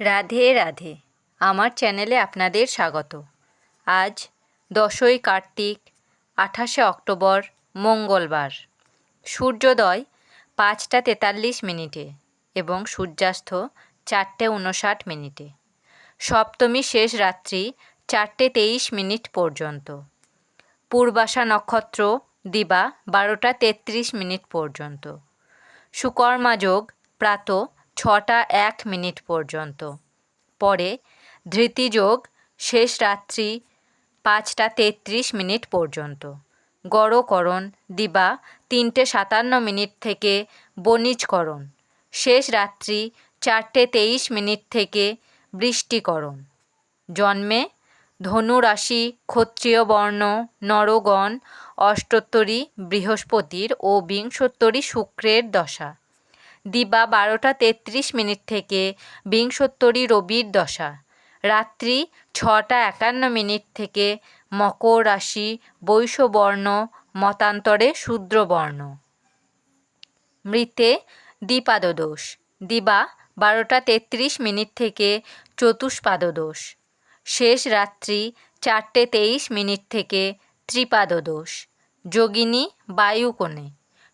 রাধে রাধে। আমার চ্যানেলে আপনাদের স্বাগত। আজ দশই কার্তিক, আঠাশে অক্টোবর, মঙ্গলবার। সূর্যোদয় পাঁচটা তেতাল্লিশ মিনিটে এবং সূর্যাস্ত চারটে উনষাট মিনিটে। সপ্তমী শেষ রাত্রি চারটে তেইশ মিনিট পর্যন্ত। পূর্বাশা নক্ষত্র দিবা বারোটা তেত্রিশ মিনিট পর্যন্ত। সুকর্মা যোগ প্রাত ছটা এক মিনিট পর্যন্ত। পরে ধৃতিযোগ শেষ রাত্রি পাঁচটা তেত্রিশ মিনিট পর্যন্ত। গড়করণ দিবা তিনটে সাতান্ন মিনিট থেকে বণিজকরণ। শেষ রাত্রি চারটে তেইশ মিনিট থেকে বৃষ্টিকরণ। জন্মে ধনুরাশি ক্ষত্রিয় বর্ণ নরগণ অষ্টোত্তরী বৃহস্পতির ও বিংশোত্তরী শুক্রের দশা। দিবা বারোটা তেত্রিশ মিনিট থেকে বিংশোত্তরী রবির দশা। রাত্রি ছটা একান্ন মিনিট থেকে মকর রাশি বৈশ্যবর্ণ মতান্তরে শূদ্রবর্ণ। মৃতে দ্বিপাদদোষ। দিবা বারোটা তেত্রিশ মিনিট থেকে চতুষ্পাদদোষ। শেষ রাত্রি চারটে তেইশ মিনিট থেকে ত্রিপাদদোষ। যোগিনী বায়ুকোণে।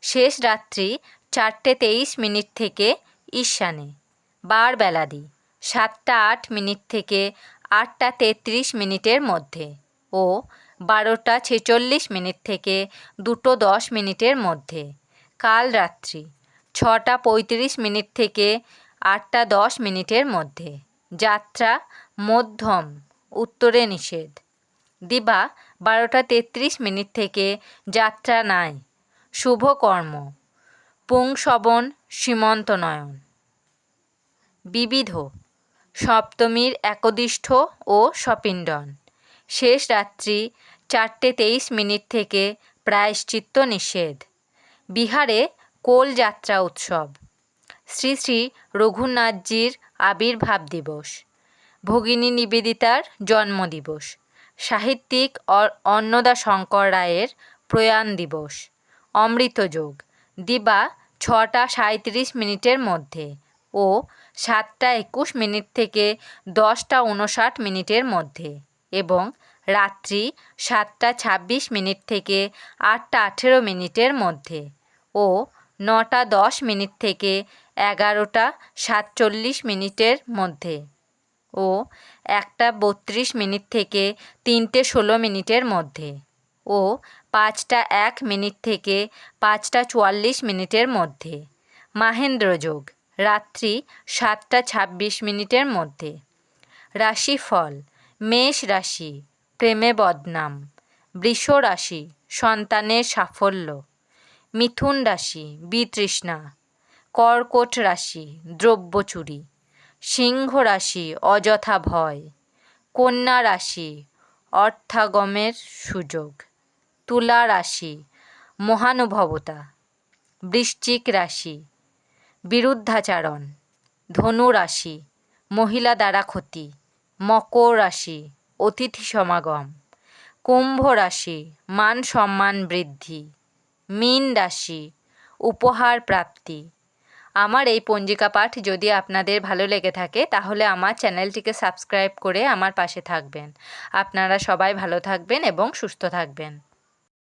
শেষ রাত্রি চারটে তেইশ মিনিট থেকে ঈশানে। বার বেলাদি, সাতটা আট মিনিট থেকে আটটা তেত্রিশ মিনিটের মধ্যে ও বারোটা ছেচল্লিশ মিনিট থেকে দুটো দশ মিনিটের মধ্যে। কাল রাত্রি, ছটা পঁয়ত্রিশ মিনিট থেকে আটটা দশ মিনিটের মধ্যে। যাত্রা, মধ্যম, উত্তরে নিষেধ। দিবা, বারোটা তেত্রিশ মিনিট থেকে যাত্রা নাই। শুভকর্ম পুংসবন সীমন্ত নয়ন বিবিধ, সপ্তমীর একদিষ্ঠ ও সপিণ্ডন। শেষ রাত্রি, চারটে তেইশ মিনিট থেকে প্রায়শ্চিত্ত নিষেধ। বিহারে কোল যাত্রা উৎসব। শ্রী শ্রী রঘুনাথজির আবির্ভাব দিবস। ভগিনী নিবেদিতার জন্মদিবস। সাহিত্যিক অন্নদা শঙ্কর রায়ের প্রয়াণ দিবস। অমৃতযোগ দিবা ছটা সাঁইত্রিশ মিনিটের মধ্যে ও সাতটা একুশ মিনিট থেকে দশটা উনষাট মিনিটের মধ্যে এবং রাত্রি সাতটা ছাব্বিশ মিনিট থেকে আটটা আঠেরো মিনিটের মধ্যে ও নটা দশ মিনিট থেকে এগারোটা সাতচল্লিশ মিনিটের মধ্যে ও একটা বত্রিশ মিনিট থেকে তিনটে ষোলো মিনিটের মধ্যে ও পাঁচটা এক মিনিট থেকে পাঁচটা চুয়াল্লিশ মিনিটের মধ্যে। মাহেন্দ্র যোগ, রাত্রি সাতটা ছাব্বিশ মিনিটের মধ্যে। রাশিফল, মেষ রাশি, প্রেমে বদনাম। বৃষ রাশি, সন্তানের সাফল্য। মিথুন রাশি, বিতৃষ্ণা। কর্কট রাশি, দ্রব্য চুরি। সিংহ রাশি, অযথা ভয়। কন্যা রাশি, অর্থাগমের সুযোগ। তুলা রাশি, মহানুভবতা, বৃশ্চিক রাশি, বিরুদ্ধাচারণ, ধনু রাশি, মহিলা দ্বারা ক্ষতি, মকর রাশি, অতিথি সমাগম, কুম্ভ রাশি, মান সম্মান বৃদ্ধি, মীন রাশি, উপহার প্রাপ্তি। আমার এই পঞ্জিকা পাঠ যদি আপনাদের ভালো লেগে থাকে, তাহলে আমার চ্যানেলটিকে সাবস্ক্রাইব করে আমার পাশে থাকবেন। আপনারা সবাই ভালো থাকবেন এবং সুস্থ থাকবেন।